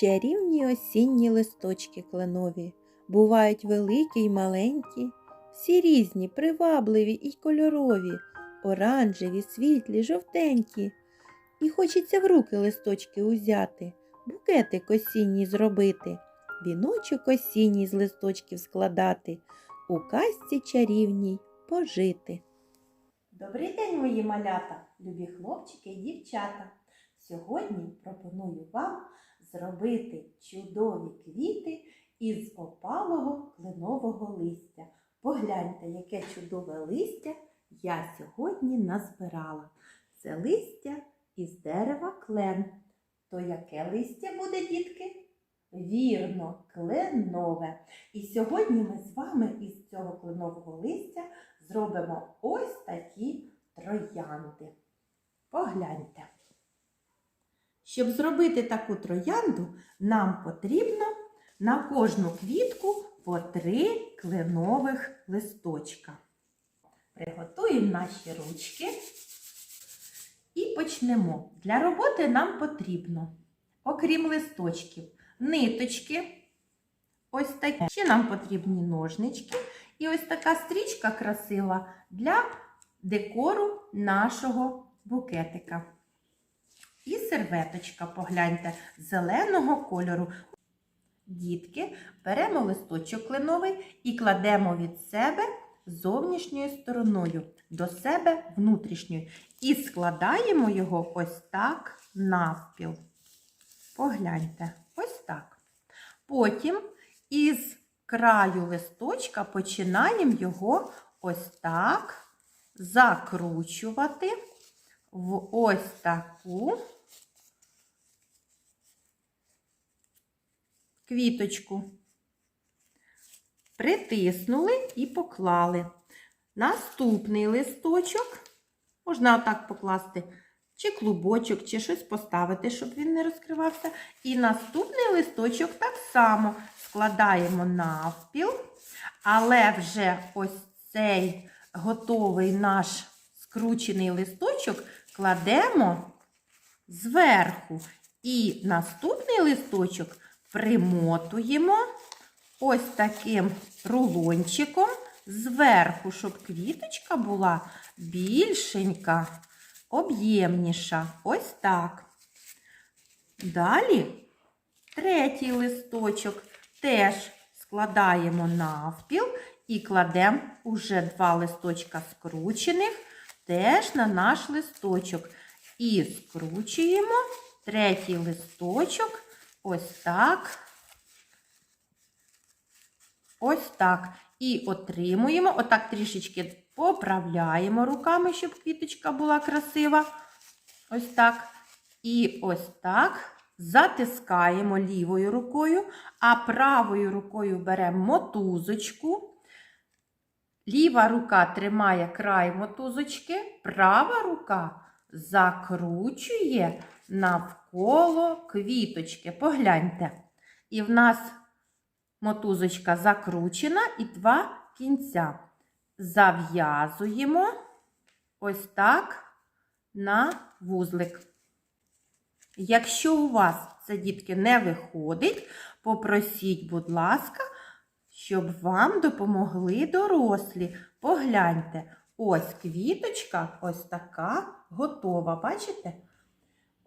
Чарівні осінні листочки кленові, бувають великі й маленькі, всі різні, привабливі і кольорові, оранжеві, світлі, жовтенькі. І хочеться в руки листочки узяти, букетик осінній зробити, віночок осінній з листочків складати, у казці чарівній пожити. Добрий день, мої малята, любі хлопчики і дівчата. Сьогодні пропоную вам зробити чудові квіти із опалого кленового листя. Погляньте, яке чудове листя я сьогодні назбирала. Це листя із дерева клен. То яке листя буде, дітки? Вірно, кленове. І сьогодні ми з вами із цього кленового листя зробимо ось такі троянди. Погляньте. Щоб зробити таку троянду, нам потрібно на кожну квітку по три кленових листочка. Приготуємо наші ручки і почнемо. Для роботи нам потрібно, окрім листочків, ниточки. Ось такі. Ще нам потрібні ножнички. І ось така стрічка красива для декору нашого букетика. І серветочка, погляньте, зеленого кольору. Дітки, беремо листочок кленовий і кладемо від себе зовнішньою стороною до себе внутрішньою. І складаємо його ось так навпіл. Погляньте, ось так. Потім із краю листочка починаємо його ось так закручувати в ось таку квіточку. Притиснули і поклали. Наступний листочок можна отак покласти, чи клубочок, чи щось поставити, щоб він не розкривався. І наступний листочок так само складаємо навпіл, але вже ось цей готовий наш скручений листочок кладемо зверху. І наступний листочок примотуємо ось таким рулончиком зверху, щоб квіточка була більшенька, об'ємніша. Ось так. Далі третій листочок теж складаємо навпіл і кладемо уже два листочка скручених теж на наш листочок. І скручуємо третій листочок ось так. Ось так. І отримуємо, отак трішечки поправляємо руками, щоб квіточка була красива. Ось так. І ось так затискаємо лівою рукою, а правою рукою беремо мотузочку. Ліва рука тримає край мотузочки, права рука закручує навколо квіточки. Погляньте. І в нас мотузочка закручена і два кінця. Зав'язуємо ось так на вузлик. Якщо у вас це, дітки, не виходить, попросіть, будь ласка, щоб вам допомогли дорослі. Погляньте, ось квіточка, ось така готова. Бачите?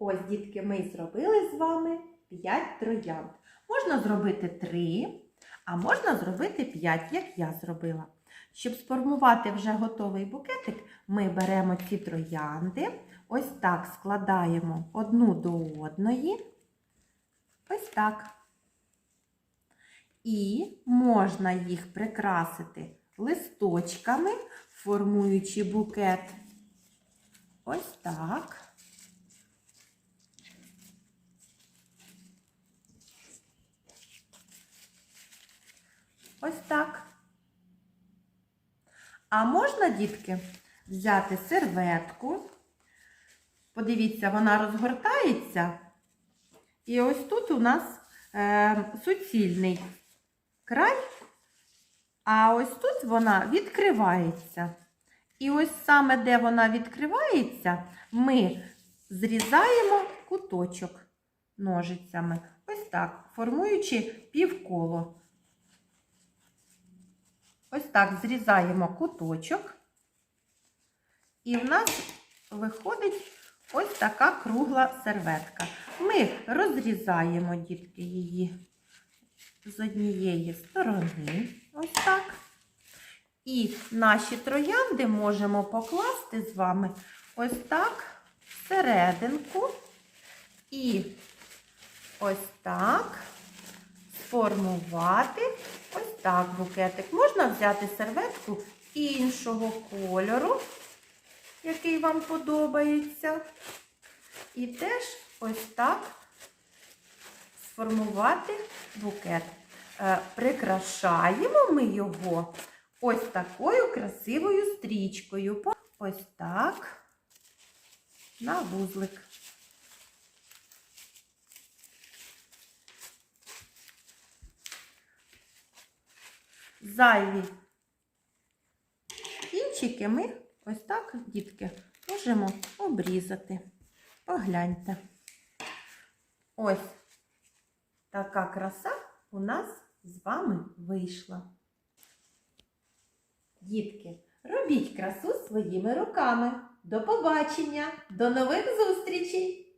Ось, дітки, ми зробили з вами 5 троянд. Можна зробити 3, а можна зробити 5, як я зробила. Щоб сформувати вже готовий букетик, ми беремо ці троянди, ось так складаємо одну до одної. Ось так. І можна їх прикрасити листочками, формуючи букет. Ось так. Ось так. А можна, дітки, взяти серветку. Подивіться, вона розгортається. І ось тут у нас е, суцільний край, а ось тут вона відкривається. І ось саме, де вона відкривається, ми зрізаємо куточок ножицями. Ось так, формуючи півколо. Ось так зрізаємо куточок. І в нас виходить ось така кругла серветка. Ми розрізаємо, дітки, її з однієї сторони. Ось так. І наші троянди можемо покласти з вами ось так всерединку. І ось так сформувати так букетик. Можна взяти серветку іншого кольору, який вам подобається. І теж ось так сформувати букет. Е, Прикрашаємо ми його ось такою красивою стрічкою. Ось так на вузлик. Зайві кінчики ми ось так, дітки, можемо обрізати. Погляньте. Ось така краса у нас з вами вийшла. Дітки, робіть красу своїми руками. До побачення, до нових зустрічей!